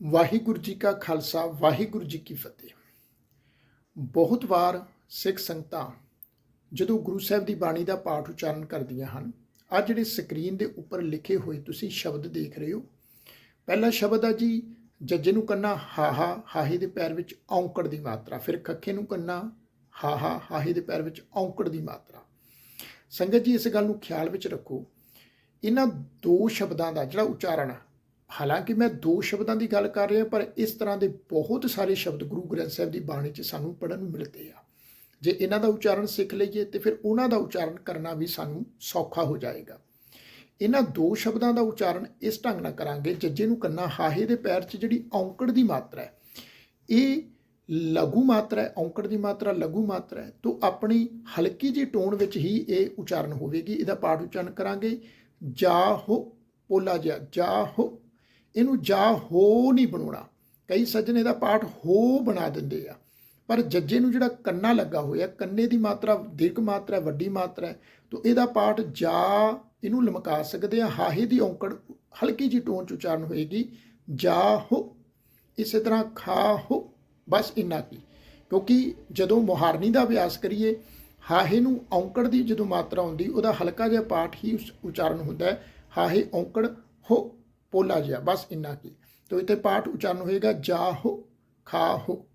ਵਾਹਿਗੁਰੂ ਜੀ ਕਾ ਖਾਲਸਾ, ਵਾਹਿਗੁਰੂ ਜੀ ਕੀ ਫਤਿਹ। ਬਹੁਤ ਵਾਰ ਸਿੱਖ ਸੰਗਤਾਂ ਜਦੋਂ ਗੁਰੂ ਸਾਹਿਬ ਦੀ ਬਾਣੀ ਦਾ ਪਾਠ ਉਚਾਰਨ ਕਰਦੀਆਂ ਹਨ ਆ ਜਿਹੜੇ ਸਕਰੀਨ ਦੇ ਉੱਪਰ ਲਿਖੇ ਹੋਏ ਤੁਸੀਂ ਸ਼ਬਦ ਦੇਖ ਰਹੇ ਹੋ। ਪਹਿਲਾ ਸ਼ਬਦ ਆ ਜੀ, ਜੱਜੇ ਨੂੰ ਕੰਨਾ ਹਾਹਾ, ਹਾਹੇ ਦੇ ਪੈਰ ਵਿੱਚ ਔਂਕੜ ਦੀ ਮਾਤਰਾ। ਫਿਰ ਖੱਖੇ ਨੂੰ ਕੰਨਾ ਹਾਹਾ, ਹਾਹੇ ਦੇ ਪੈਰ ਵਿੱਚ ਔਂਕੜ ਦੀ ਮਾਤਰਾ। ਸੰਗਤ ਜੀ, ਇਸ ਗੱਲ ਨੂੰ ਖਿਆਲ ਵਿੱਚ ਰੱਖੋ, ਇਹਨਾਂ ਦੋ ਸ਼ਬਦਾਂ ਦਾ ਜਿਹੜਾ ਉਚਾਰਨ ਹਾਲਾਂਕਿ ਮੈਂ ਦੋ ਸ਼ਬਦਾਂ ਦੀ ਗੱਲ ਕਰ ਰਿਹਾ, ਪਰ ਇਸ ਤਰ੍ਹਾਂ ਦੇ ਬਹੁਤ ਸਾਰੇ ਸ਼ਬਦ ਗੁਰੂ ਗ੍ਰੰਥ ਸਾਹਿਬ ਦੀ ਬਾਣੀ 'ਚ ਸਾਨੂੰ ਪੜ੍ਹਨ ਨੂੰ ਮਿਲਦੇ ਆ। ਜੇ ਇਹਨਾਂ ਦਾ ਉਚਾਰਨ ਸਿੱਖ ਲਈਏ ਤੇ ਫਿਰ ਉਹਨਾਂ ਦਾ ਉਚਾਰਨ ਕਰਨਾ ਵੀ ਸਾਨੂੰ ਸੌਖਾ ਹੋ ਜਾਏਗਾ। ਇਹਨਾਂ ਦੋ ਸ਼ਬਦਾਂ ਦਾ ਉਚਾਰਨ ਇਸ ਢੰਗ ਨਾਲ ਕਰਾਂਗੇ, ਜੱਜੇ ਨੂੰ ਕੰਨਾ ਹਾਹੇ ਦੇ ਪੈਰ 'ਚ ਜਿਹੜੀ ਔਂਕੜ ਦੀ ਮਾਤਰਾ ਹੈ, ਇਹ ਲਘੂ ਮਾਤਰਾ ਹੈ, ਔਂਕੜ ਦੀ ਮਾਤਰਾ ਲਘੂ ਮਾਤਰਾ ਹੈ, ਤੋਂ ਆਪਣੀ ਹਲਕੀ ਜਿਹੀ ਟੋਨ ਵਿੱਚ ਹੀ ਇਹ ਉਚਾਰਨ ਹੋਵੇਗੀ। ਇਹਦਾ ਪਾਠ ਉਚਾਰਨ ਕਰਾਂਗੇ। ਜਾ ਹੋ ਪੋਲਾ ਜਾ ਜਾ ਹੋ ਇਹਨੂੰ ਜਾ ਹੋ ਨਹੀਂ ਬਣਾਉਣਾ। ਕਈ ਸੱਜਣ ਇਹਦਾ ਪਾਠ ਹੋ ਬਣਾ ਦਿੰਦੇ ਆ। ਪਰ ਜੱਜੇ ਨੂੰ ਜਿਹੜਾ ਕੰਨਾ ਲੱਗਾ ਹੋਇਆ, ਕੰਨੇ ਦੀ ਮਾਤਰਾ ਦੀਰਘ ਮਾਤਰਾ, ਵੱਡੀ ਮਾਤਰਾ ਹੈ, ਤੋਂ ਇਹਦਾ ਪਾਠ ਜਾ ਇਹਨੂੰ ਲਮਕਾ ਸਕਦੇ ਆ। ਹਾਹੇ ਦੀ ਔਂਕੜ ਹਲਕੀ ਜਿਹੀ ਟੋਨ ਚ ਉਚਾਰਨ ਹੋਏਗੀ, ਜਾ ਹੋ, ਇਸੇ ਤਰ੍ਹਾਂ ਖਾ ਹੋ, ਬਸ ਇੰਨਾ ਕੀ। ਕਿਉਂਕਿ ਜਦੋਂ ਮੁਹਾਰਨੀ ਦਾ ਅਭਿਆਸ ਕਰੀਏ, ਹਾਹੇ ਨੂੰ ਔਂਕੜ ਦੀ ਜਦੋਂ ਮਾਤਰਾ ਆਉਂਦੀ ਉਹਦਾ ਹਲਕਾ ਜਿਹਾ ਪਾਠ ਹੀ ਉਚਾਰਨ ਹੁੰਦਾ ਹੈ। ਹਾਹੇ ਔਂਕੜ, ਹੋ ਪੋਲਾ ਜਿਹਾ ਬਸ ਇੰਨਾ ਕੀ ਤੋ ਇੱਥੇ ਪਾਠ ਉਚਾਰਨ ਹੋਏਗਾ ਜਾਹੋ ਖਾ ਹੋ